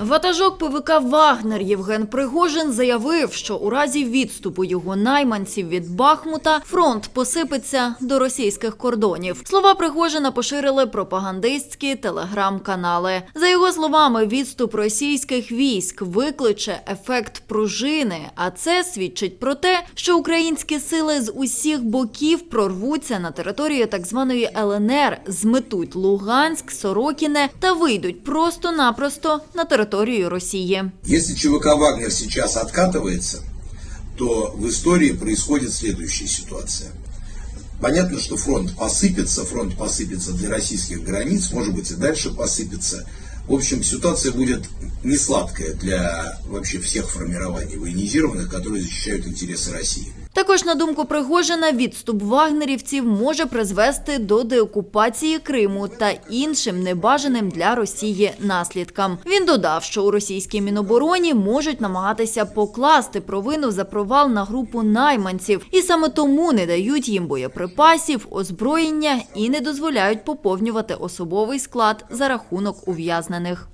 Ватажок ПВК Вагнер Євген Пригожин заявив, що у разі відступу його найманців від Бахмута фронт посипеться до російських кордонів. Слова Пригожина поширили пропагандистські телеграм-канали. За його словами, відступ російських військ викличе ефект пружини, а це свідчить про те, що українські сили з усіх боків прорвуться на територію так званої ЛНР, зметуть Луганськ, Сорокіне та вийдуть просто-напросто на територію Росії. Если ЧВК «Вагнер» сейчас откатывается, то в истории происходит следующая ситуация. Понятно, что фронт посыпется, фронт посыпется для российских границ, может быть и дальше посыпется. В общем, ситуация будет не сладкая для вообще всех формирований военизированных, которые защищают интересы России. Також, на думку Пригожина, відступ вагнерівців може призвести до деокупації Криму та іншим небажаним для Росії наслідкам. Він додав, що у російській мінобороні можуть намагатися покласти провину за провал на групу найманців, і саме тому не дають їм боєприпасів, озброєння і не дозволяють поповнювати особовий склад за рахунок ув'язнених.